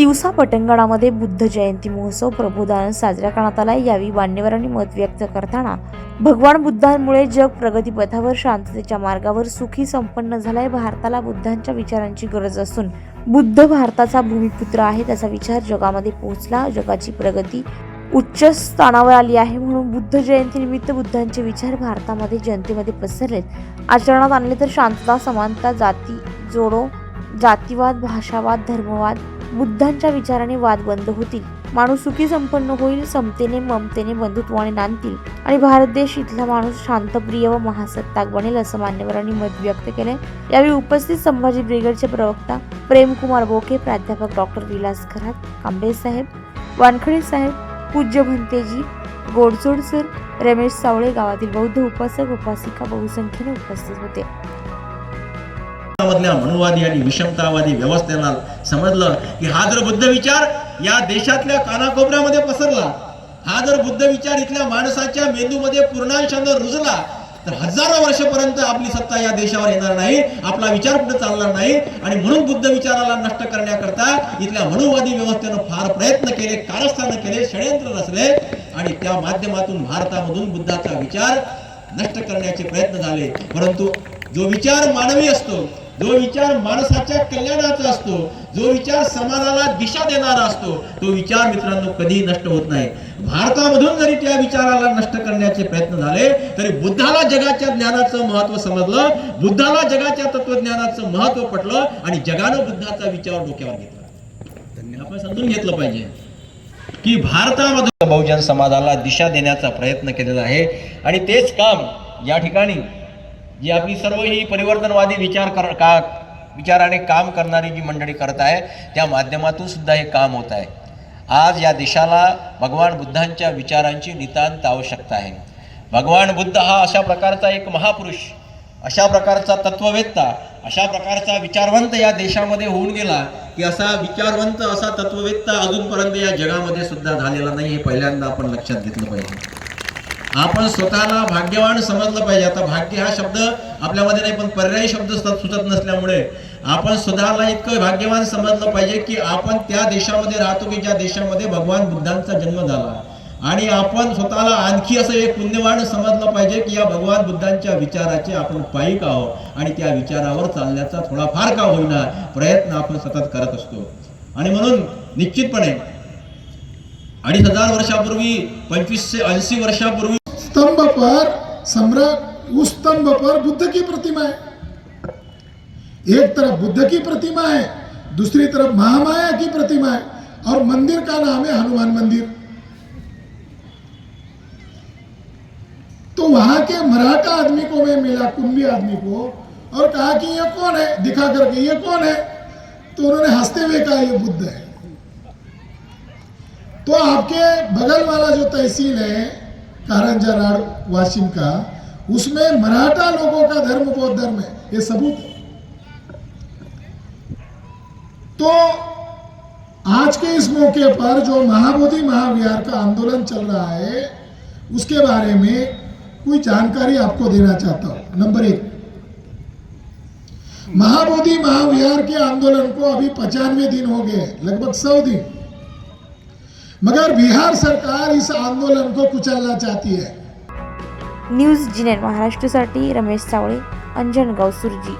तिवसा पटंगणामध्ये बुद्ध जयंती महोत्सव प्रबोधान साजरा करण्यात आला. यावेळी मान्यवरांनी मत व्यक्त करताना भगवान बुद्धांमुळे जग प्रगतीपथावर शांततेच्या मार्गावर सुखी संपन्न झालाय. भारताला बुद्धांच्या विचारांची गरज असून बुद्ध भारताचा भूमिपुत्र आहे त्याचा विचार जगामध्ये पोहोचला. जगाची प्रगती उच्च स्थानावर आली आहे म्हणून बुद्ध जयंतीनिमित्त बुद्धांचे विचार भारतामध्ये जनतेमध्ये पसरलेत. आचरणात आणले तर शांतता समानता जाती जोडो जातीवाद भाषावाद धर्मवाद बुद्धांच्या विचाराने वाद बंद होतील माणूस सुखी संपन्न होईल समतेने ममतेने बंधुत्वाने नांदतील. आणि भारत देश इथला माणूस शांतप्रिय व महासत्ताक बनेल असं मान्यवरांनी मत व्यक्त केले यावेळी उपस्थित संभाजी ब्रिगेडचे प्रवक्ता प्रेमकुमार बोके प्राध्यापक डॉक्टर विलास खरात कांबळे साहेब वानखडे साहेब पूज्य भंतेजी गोडसोड सर रमेश सावळे गावातील बौद्ध उपासक उपासिका बहुसंख्येने उपस्थित होते. मधल्या मनुवादी आणि विषमतावादी व्यवस्थेला समजलं की हा जर बुद्ध विचार या देशातल्या कानाकोपऱ्यामध्ये पसरला हा जर बुद्ध विचार इथल्या माणसाच्या मेंदूमध्ये पूर्णांशानं रुजला तर हजारो वर्षपर्यंत आपली सत्ता या देशावर येणार नाही आपला विचार पुढे चालणार नाही. आणि म्हणून बुद्ध विचाराला नष्ट करण्याकरता इथल्या मनुवादी व्यवस्थेनं फार प्रयत्न केले कारस्थानं केले षडयंत्र रचले. आणि त्या माध्यमातून भारतामधून बुद्धाचा विचार नष्ट करण्याचे प्रयत्न झाले. परंतु जो विचार मानवी असतो जो विचार माणसाच्या कल्याणाचा असतो जो विचार समाजाला दिशा देणारा असतो तो विचार मित्रांनो कधी नष्ट होत नाही. भारतामधून जरी त्या विचाराला नष्ट करण्याचे प्रयत्न झाले तरी बुद्धाला जगाच्या ज्ञानाचं महत्त्व समजलं बुद्धाला जगाच्या तत्वज्ञानाचं महत्त्व पटलं आणि जगानं बुद्धाचा विचार डोक्यावर घेतला. आपण समजून घेतलं पाहिजे की भारतामध्ये बहुजन समाजाला दिशा देण्याचा प्रयत्न केलेला आहे आणि तेच काम या ठिकाणी जी आपली सर्व ही परिवर्तनवादी विचार कर का विचाराने काम करणारी जी मंडळी करत आहे त्या माध्यमातून सुद्धा हे काम होत आहे आज या देशाला भगवान बुद्धांच्या विचारांची नितांत आवश्यकता आहे. भगवान बुद्ध हा अशा प्रकारचा एक महापुरुष अशा प्रकारचा तत्ववेत्ता अशा प्रकारचा विचारवंत या देशामध्ये होऊन गेला की असा विचारवंत असा तत्ववेत्ता अजूनपर्यंत या जगामध्ये सुद्धा झालेला नाही हे पहिल्यांदा आपण लक्षात घेतलं पाहिजे. आपण स्वतःला भाग्यवान समजलं पाहिजे. आता भाग्य हा शब्द आपल्यामध्ये नाही पण पर्यायी शब्द सुचत नसल्यामुळे आपण स्वतःला इतकं भाग्यवान समजलं पाहिजे की आपण त्या देशामध्ये राहतो की ज्या देशामध्ये भगवान बुद्धांचा जन्म झाला. आणि आपण स्वतःला आणखी असं एक पुण्यवान समजलं पाहिजे की या भगवान बुद्धांच्या विचाराचे आपण पायिक आहोत. आणि त्या विचारावर चालण्याचा थोडाफार का होईना प्रयत्न आपण सतत करत असतो. आणि म्हणून निश्चितपणे अडीच हजार वर्षापूर्वी पंचवीसशे ऐंशी वर्षापूर्वी स्तंभ पर सम्राट, उस स्तंभ पर बुद्ध की प्रतिमा है। एक तरफ़ बुद्ध की प्रतिमा है, दूसरी तरफ़ महामाया की प्रतिमा है, और मंदिर का नाम है हनुमान मंदिर। तो वहाँ के मराठा आदमी को मैं मिला, कुंभी आदमी को, और कहा कि ये कौन है? दिखा करके, ये कौन है? तो उन्होंने हँसते हुए कहा, ये बुद्ध है। तो आपके बगल वाला जो तहसील है कारंजा राड वाशिम का, उसमें मराठा लोगों का धर्म बौद्ध धर्म है, ये सबूत है। तो आज के इस मौके पर जो महाबोधि महाविहार का आंदोलन चल रहा है, उसके बारे में कोई जानकारी आपको देना चाहता हूँ। नंबर एक, महाबोधि महाविहार के आंदोलन को अभी पचानवे दिन हो गए लगभग सौ दिन। मगर बिहार सरकार इस आंदोलन को कुचलना चाहती है। न्यूज जिनेट महाराष्ट्रासाठी रमेश सावळे अंजनगाव सुरजी